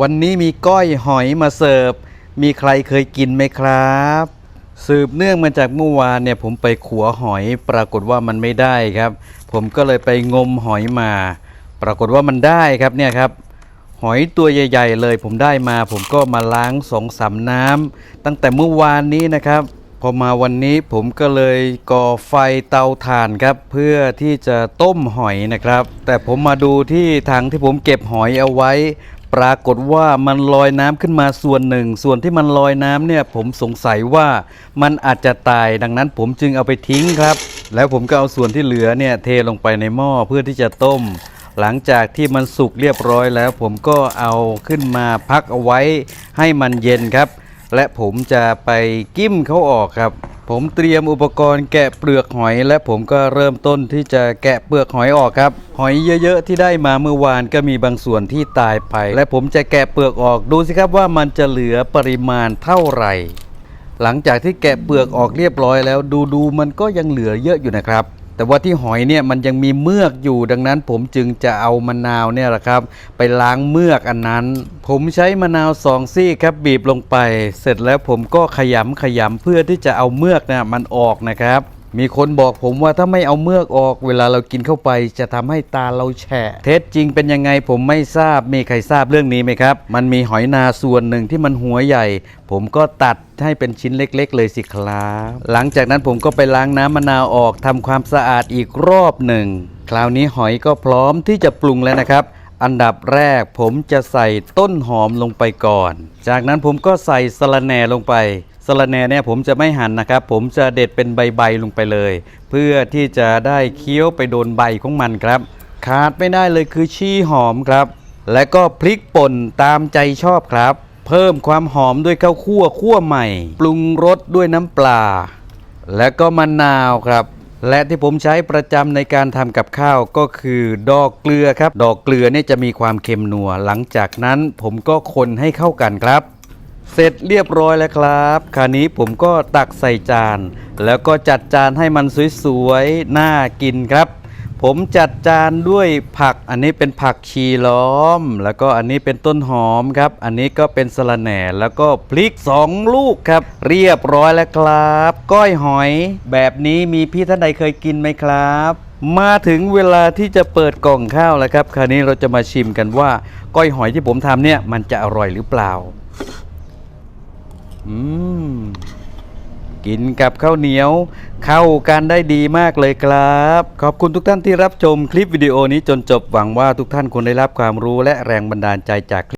วันนี้มีก้อยหอยมาเสิร์ฟ มีใครเคยกินไหมครับ สืบเนื่องมาจากเมื่อวานเนี่ยผมไปขัวหอยปรากฏว่ามันไม่ได้ครับ ผมก็เลยไปงมหอยมา ปรากฏว่ามันได้ครับเนี่ยครับ หอยตัวใหญ่ ๆ เลยผมได้มา ผมก็มาล้างสองสามน้ำตั้งแต่เมื่อวานนี้นะครับ พอมาวันนี้ผมก็เลยก่อไฟเตาถ่านครับ เพื่อที่จะต้มหอยนะครับ แต่ผมมาดูที่ถังที่ผมเก็บหอยเอาไว้ ปรากฏว่ามันลอยน้ำขึ้นมาส่วนหนึ่ง ส่วนที่มันลอยน้ำเนี่ยผมสงสัยว่ามันอาจจะตายดังนั้นผมจึงเอาไปทิ้งครับ แล้วผมก็เอาส่วนที่เหลือเนี่ยเทลงไปในหม้อเพื่อที่จะต้ม หลังจากที่มันสุกเรียบร้อยแล้ว ผมก็เอาขึ้นมาพักเอาไว้ให้มันเย็นครับ และผมจะไปกิ้มเขาออกครับ ผมเตรียมอุปกรณ์แกะเปลือกหอย และผมก็เริ่มต้นที่จะแกะเปลือกหอยออกครับ หอยเยอะๆที่ได้มาเมื่อวานก็มีบางส่วนที่ตายไป และผมจะแกะเปลือกออกดูสิครับว่ามันจะเหลือปริมาณเท่าไหร่ หลังจากที่แกะเปลือกออกเรียบร้อยแล้วดูดูๆมันก็ยังเหลือเยอะอยู่นะครับ แต่ว่าที่หอยเนี่ยมันยังมีเมือกอยู่ดังนั้น ผมจึงจะเอามะนาวเนี่ยแหละครับ ไปล้างเมือกอันนั้น ผมใช้มะนาวสองซี่ครับบีบลงไป เสร็จแล้วผมก็ขยำขยำเพื่อที่จะเอาเมือกเนี่ยมันออกนะครับ มีคนบอกผมว่าถ้าไม่เอาเมือกออก เวลาเรากินเข้าไป จะทำให้ตาเราแฉะ เท็จจริงเป็นยังไงผมไม่ทราบมีใครทราบเรื่องนี้ไหมครับ มันมีหอยนาส่วนหนึ่งที่มันหัวใหญ่ ผมก็ตัดให้เป็นชิ้นเล็ก ๆ เลยสิครับหลังจากนั้นผมก็ไปล้างน้ำมะนาวออกทำความสะอาดอีกรอบหนึ่ง คราวนี้หอยก็พร้อมที่จะปรุงแล้วนะครับอันดับแรกผมจะใส่ต้นหอมลงไปก่อน จากนั้นผมก็ใส่สะระแหน่ลงไป สะระแหน่เนี่ยผมจะไม่หั่นนะครับ ผมจะเด็ดเป็นใบๆลงไปเลย เพื่อที่จะได้เคี้ยวไปโดนใบของมันครับ ขาดไม่ได้เลยคือชีหอมครับ และก็พริกป่นตามใจชอบครับ เพิ่มความหอมด้วยข้าวคั่วคั่วใหม่ ปรุงรสด้วยน้ำปลา และก็มะนาวครับ และที่ผมใช้ประจำในการทำกับข้าวก็คือดอกเกลือครับ ดอกเกลือเนี่ยจะมีความเค็มนัว หลังจากนั้นผมก็คนให้เข้ากันครับ เสร็จเรียบร้อยแล้วครับ คราวนี้ผมก็ตักใส่จาน แล้วก็จัดจานให้มันสวยๆ น่ากินครับ ผมจัดจานด้วยผัก อันนี้เป็นผักชีล้อม แล้วก็อันนี้เป็นต้นหอมครับ อันนี้ก็เป็นสะระแหน่ แล้วก็พริกสองลูกครับ เรียบร้อยแล้วครับ ก้อยหอย แบบนี้มีพี่ท่านใดเคยกินไหมครับมาถึงเวลาที่จะเปิดกล่องข้าวแล้วครับ คราวนี้เราจะมาชิมกันว่า ก้อยหอยที่ผมทำเนี่ยมันจะอร่อยหรือเปล่า อืมกินกับข้าวเหนียว เข้ากันได้ดีมากเลยครับ ขอบคุณทุกท่านที่รับชมคลิปวิดีโอนี้จนจบหวังว่าทุกท่านคงได้รับความรู้และแรงบันดาลใจจาก